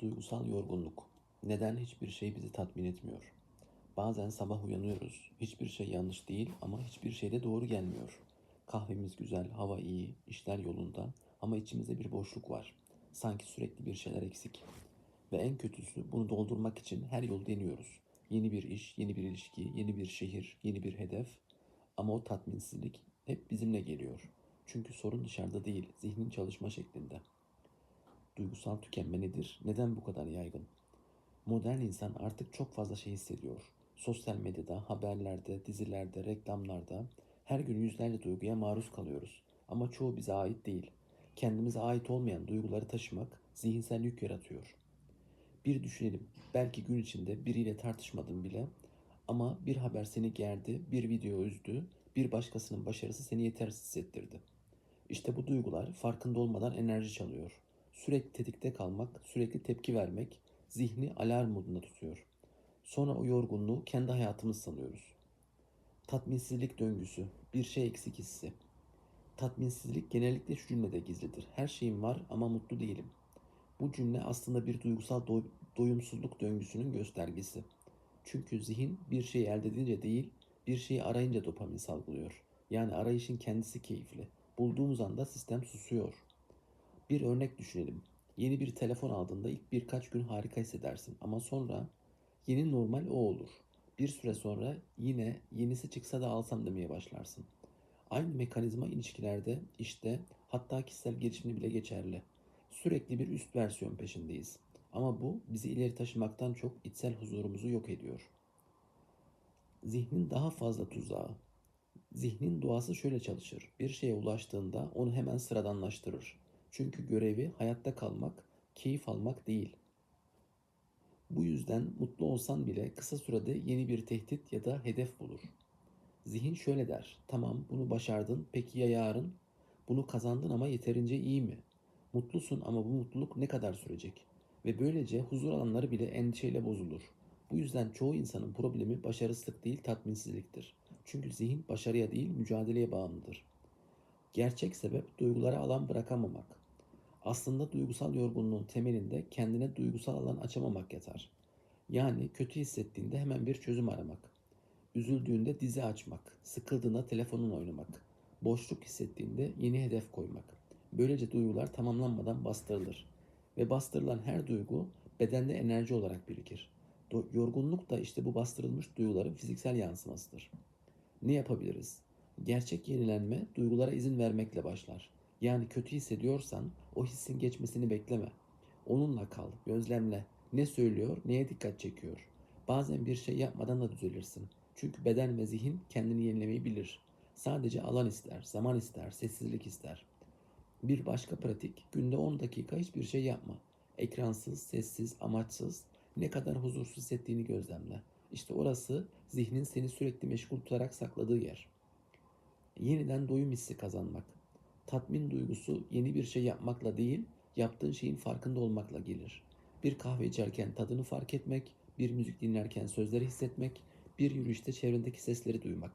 Duygusal yorgunluk. Neden hiçbir şey bizi tatmin etmiyor? Bazen sabah uyanıyoruz. Hiçbir şey yanlış değil ama hiçbir şey de doğru gelmiyor. Kahvemiz güzel, hava iyi, işler yolunda ama içimizde bir boşluk var. Sanki sürekli bir şeyler eksik. Ve en kötüsü bunu doldurmak için her yolu deniyoruz. Yeni bir iş, yeni bir ilişki, yeni bir şehir, yeni bir hedef. Ama o tatminsizlik hep bizimle geliyor. Çünkü sorun dışarıda değil, zihnin çalışma şeklinde. Duygusal tükenme nedir? Neden bu kadar yaygın? Modern insan artık çok fazla şey hissediyor. Sosyal medyada, haberlerde, dizilerde, reklamlarda her gün yüzlerce duyguya maruz kalıyoruz. Ama çoğu bize ait değil. Kendimize ait olmayan duyguları taşımak zihinsel yük yaratıyor. Bir düşünelim. Belki gün içinde biriyle tartışmadın bile ama bir haber seni gerdi, bir video üzdü, bir başkasının başarısı seni yetersiz hissettirdi. İşte bu duygular farkında olmadan enerji çalıyor. Sürekli tetikte kalmak, sürekli tepki vermek zihni alarm modunda tutuyor. Sonra o yorgunluğu kendi hayatımız sanıyoruz. Tatminsizlik döngüsü, bir şey eksik hissi. Tatminsizlik genellikle şu cümlede gizlidir. Her şeyim var ama mutlu değilim. Bu cümle aslında bir duygusal doy- doyumsuzluk döngüsünün göstergesi. Çünkü zihin bir şeyi elde edince değil, bir şeyi arayınca dopamin salgılıyor. Yani arayışın kendisi keyifli. Bulduğumuz anda sistem susuyor. Bir örnek düşünelim. Yeni bir telefon aldığında ilk birkaç gün harika hissedersin ama sonra yeni normal o olur. Bir süre sonra yine yenisi çıksa da alsam demeye başlarsın. Aynı mekanizma ilişkilerde, işte, hatta kişisel gelişimde bile geçerli. Sürekli bir üst versiyon peşindeyiz. Ama bu bizi ileri taşımaktan çok içsel huzurumuzu yok ediyor. Zihnin daha fazla tuzağı. Zihnin doğası şöyle çalışır. Bir şeye ulaştığında onu hemen sıradanlaştırır. Çünkü görevi hayatta kalmak, keyif almak değil. Bu yüzden mutlu olsan bile kısa sürede yeni bir tehdit ya da hedef bulur. Zihin şöyle der. Tamam bunu başardın. Peki ya yarın? Bunu kazandın ama yeterince iyi mi? Mutlusun ama bu mutluluk ne kadar sürecek? Ve böylece huzur alanları bile endişeyle bozulur. Bu yüzden çoğu insanın problemi başarısızlık değil tatminsizliktir. Çünkü zihin başarıya değil mücadeleye bağımlıdır. Gerçek sebep duygulara alan bırakamamak. Aslında duygusal yorgunluğun temelinde kendine duygusal alan açamamak yatar. Yani kötü hissettiğinde hemen bir çözüm aramak. Üzüldüğünde dizi açmak, sıkıldığında telefonun oynamak, boşluk hissettiğinde yeni hedef koymak. Böylece duygular tamamlanmadan bastırılır. Ve bastırılan her duygu bedende enerji olarak birikir. Yorgunluk da işte bu bastırılmış duyguların fiziksel yansımasıdır. Ne yapabiliriz? Gerçek yenilenme duygulara izin vermekle başlar. Yani kötü hissediyorsan o hissin geçmesini bekleme. Onunla kal, gözlemle. Ne söylüyor, neye dikkat çekiyor. Bazen bir şey yapmadan da düzelirsin. Çünkü beden ve zihin kendini yenilemeyi bilir. Sadece alan ister, zaman ister, sessizlik ister. Bir başka pratik, günde 10 dakika hiçbir şey yapma. Ekransız, sessiz, amaçsız, ne kadar huzursuz hissettiğini gözlemle. İşte orası zihnin seni sürekli meşgul tutarak sakladığı yer. Yeniden doyum hissi kazanmak. Tatmin duygusu yeni bir şey yapmakla değil, yaptığın şeyin farkında olmakla gelir. Bir kahve içerken tadını fark etmek, bir müzik dinlerken sözleri hissetmek, bir yürüyüşte çevrendeki sesleri duymak.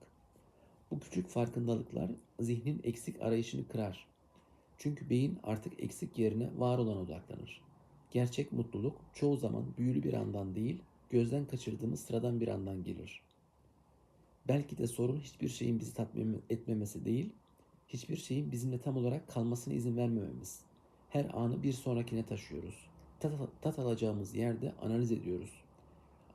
Bu küçük farkındalıklar zihnin eksik arayışını kırar. Çünkü beyin artık eksik yerine var olan odaklanır. Gerçek mutluluk çoğu zaman büyülü bir andan değil, gözden kaçırdığımız sıradan bir andan gelir. Belki de sorun hiçbir şeyin bizi tatmin etmemesi değil, hiçbir şeyin bizimle tam olarak kalmasına izin vermememiz. Her anı bir sonrakine taşıyoruz. Tat, tat alacağımız yerde analiz ediyoruz.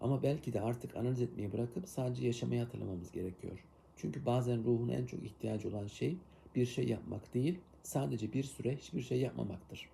Ama belki de artık analiz etmeyi bırakıp sadece yaşamayı hatırlamamız gerekiyor. Çünkü bazen ruhun en çok ihtiyacı olan şey bir şey yapmak değil, sadece bir süre hiçbir şey yapmamaktır.